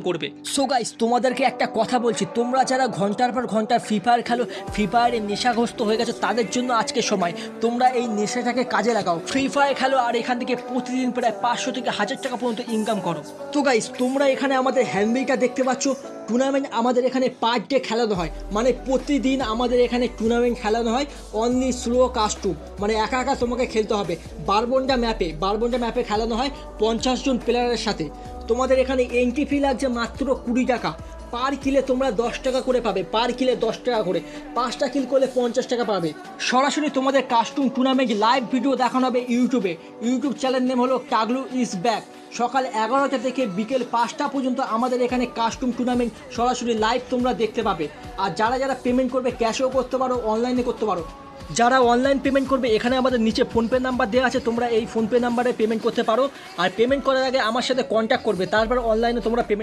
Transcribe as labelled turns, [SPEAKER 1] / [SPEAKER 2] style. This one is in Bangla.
[SPEAKER 1] করবে।
[SPEAKER 2] সো গাইস তোমাদেরকে একটা কথা বলছি। তোমরা যারা ঘণ্টার পর ঘণ্টা ফ্রি ফায়ার খেলো ফ্রি ফায়ারে নেশাগ্রস্ত হয়ে গেছো, তাদের জন্য আজকে সময়। তোমরা এই নেশাটাকে কাজে লাগাও। ফ্রি ফায়ার খেলো আর এখান থেকে প্রতিদিন প্রায় পাঁচশো থেকে হাজার টাকা পর্যন্ত ইনকাম করো। তো গাইস তোমরা এখানে আমাদের হ্যান্ডবিলটা দেখতে পাচ্ছ। টুর্নামেন্ট আমাদের এখানে পার ডে খেলানো হয়। মানে প্রতিদিন আমাদের এখানে টুর্নামেন্ট খেলানো হয় অনলি স্লো কাস্টুম মানে একা একা তোমাকে খেলতে হবে। বারবন্ডা ম্যাপে বারবন্ডা ম্যাপে খেলানো হয় পঞ্চাশ জন প্লেয়ারের সাথে। তোমাদের এখানে এন্ট্রি ফি লাগছে মাত্র কুড়ি টাকা। পার কিলে তোমরা দশ টাকা করে পাবে, পার কিলে দশ টাকা করে। পাঁচটা কিল করলে পঞ্চাশ টাকা পাবে। সরাসরি তোমাদের কাস্টুম টুর্নামেন্ট লাইভ ভিডিও দেখানো হবে ইউটিউবে ইউটিউব চ্যানেল নেম হলো টাগলু ইজ ব্যাক সকাল এগারোটা থেকে বিকেল পাঁচটা পর্যন্ত আমাদের এখানে কাস্টুম টুর্নামেন্ট সরাসরি লাইভ তোমরা দেখতে পাবে। আর যারা যারা পেমেন্ট করবে ক্যাশেও করতে পারো অনলাইনে করতে পারো। যারা অনলাইন পেমেন্ট করবে, এখানে আমাদের নিচে ফোনপে নাম্বার দেওয়া আছে, তোমরা এই ফোনপে নাম্বারে পেমেন্ট করতে পারো। আর পেমেন্ট করার আগে আমার সাথে কন্ট্যাক্ট করবে, তারপর অনলাইনে তোমরা পেমেন্ট